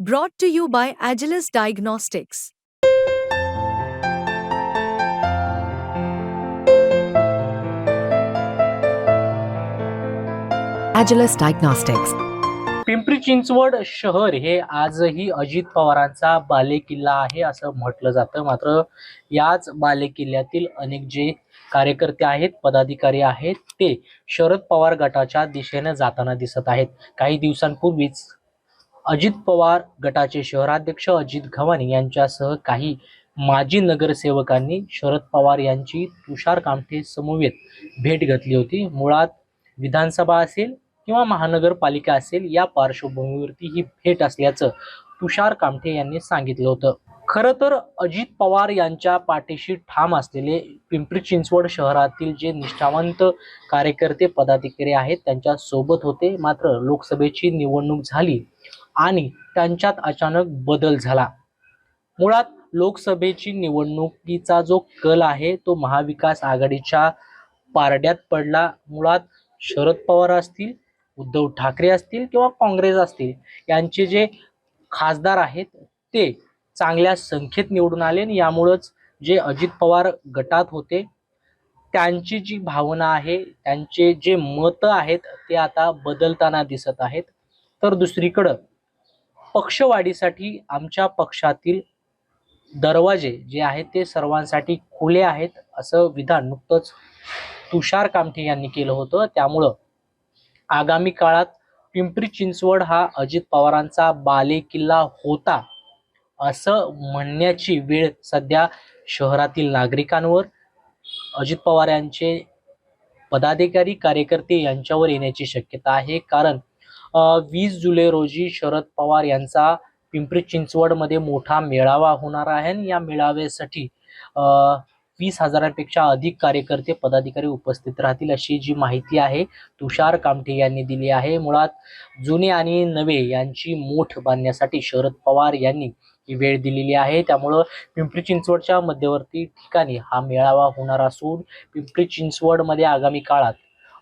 Brought to you by Agilis Diagnostics. Agilis Diagnostics. Pimpri Chinchwad शहर हे आजही अजित पवारांचा बालेकिल्ला आहे असं म्हटलं जातं मात्र याच बालेकिल्ल्यातील अनेक जे कार्यकर्ते आहेत पदाधिकारी आहेत ते शरद पवार गटाच्या दिशेने जाताना दिसत आहेत काही दिवसांपूर्वीच अजित पवार गटाचे शहराध्यक्ष अजित घवानी यांच्यासह काही माजी नगरसेवकांनी शरद पवार यांची तुषार कामठे समवेत भेट घेतली होती. मुळात विधानसभा असेल किंवा महानगरपालिका असेल या पार्श्वभूमीवरती ही भेट असल्याचं तुषार कामठे यांनी सांगितलं होतं. खरं तर अजित पवार यांच्या पाठीशी ठाम असलेले पिंपरी चिंचवड शहरातील जे निष्ठावंत कार्यकर्ते पदाधिकारी आहेत त्यांच्यासोबत होते. मात्र लोकसभेची निवडणूक झाली. आणि त्यांच्यात अचानक बदल झाला. मुळात लोकसभेची निवडणुकीचा जो कल आहे तो महाविकास आघाडीच्या पारड्यात पडला. मुळात शरद पवार असतील उद्धव ठाकरे असतील किंवा काँग्रेस असतील यांचे जे खासदार आहेत ते चांगल्या संख्येत निवडून आले आणि यामुळंच जे अजित पवार गटात होते त्यांची जी भावना आहे त्यांचे जे मत आहेत ते आता बदलताना दिसत आहेत. तर दुसरीकडं पक्षवाढीसाठी आमच्या पक्षातील दरवाजे जे आहेत ते सर्वांसाठी खुले आहेत असं विधान नुकतंच तुषार कामठे यांनी केलं होतं. त्यामुळं आगामी काळात पिंपरी चिंचवड हा अजित पवारांचा बालेकिल्ला होता असं म्हणण्याची वेळ सध्या शहरातील नागरिकांवर अजित पवार यांचे पदाधिकारी कार्यकर्ते यांच्यावर येण्याची शक्यता आहे. कारण वीस जुलै रोजी शरद पवार यांचा पिंपरी चिंचवडमध्ये मोठा मेळावा होणार आहे आणि या मेळाव्यासाठी वीस हजारांपेक्षा अधिक कार्यकर्ते पदाधिकारी उपस्थित राहतील अशी जी माहिती आहे तुषार कामठे यांनी दिली आहे. मुळात जुने आणि नवे यांची मोठ बांधण्यासाठी शरद पवार यांनी ही वेळ दिलेली आहे. त्यामुळं पिंपरी चिंचवडच्या मध्यवर्ती ठिकाणी हा मेळावा होणार असून पिंपरी चिंचवडमध्ये आगामी काळात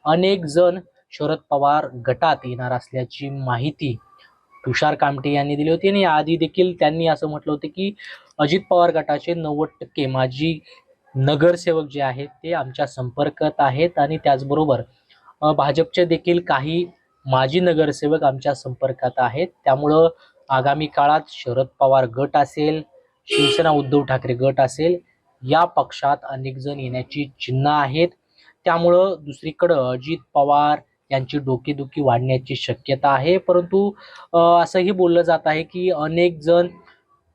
अनेक जण शरद पवार गटात येणार असल्याची माहिती तुषार कामटे यांनी दिली होती. आणि आधी देखील त्यांनी असं म्हटलं होतं की अजित पवार गटाचे नव्वद टक्के माजी नगरसेवक जे आहेत ते आमच्या संपर्कात आहेत. आणि त्याचबरोबर भाजपचे देखील काही माजी नगरसेवक आमच्या संपर्कात आहेत. त्यामुळं आगामी काळात शरद पवार गट असेल शिवसेना उद्धव ठाकरे गट असेल या पक्षात अनेक जण येण्याची चिन्ह आहेत. त्यामुळं दुसरीकडं अजित पवार यांची डोकेदुखी वाढण्याची शक्यता आहे. परंतु असंही बोललं जात आहे की अनेक जण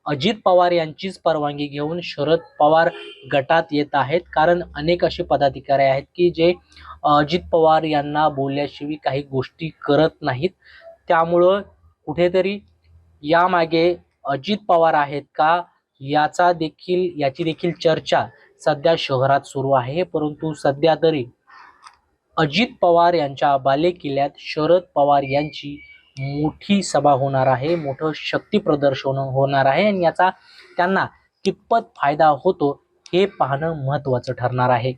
अजित पवार यांचीच परवानगी घेऊन शरद पवार गटात येत आहेत. कारण अनेक असे पदाधिकारी आहेत की जे अजित पवार यांना बोलल्याशिवाय काही गोष्टी करत नाहीत. त्यामुळं कुठेतरी यामागे अजित पवार आहेत का याचा देखील याची देखील चर्चा सध्या शहरात सुरू आहे. परंतु सध्या तरी अजित पवार यांच्या बालेकिल्ल्यात शरद पवार यांची मोठी सभा होणार आहे मोठं शक्ती प्रदर्शन होणार आहे आणि याचा त्यांना कितपत फायदा होतो हे पाहणं महत्त्वाचं ठरणार आहे.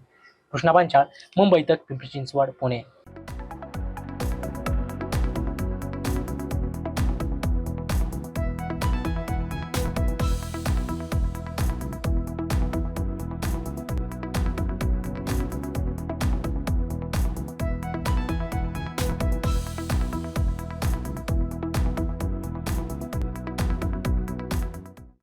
कृष्णा पांचाळ मुंबई तक पिंपरी चिंचवड पुणे.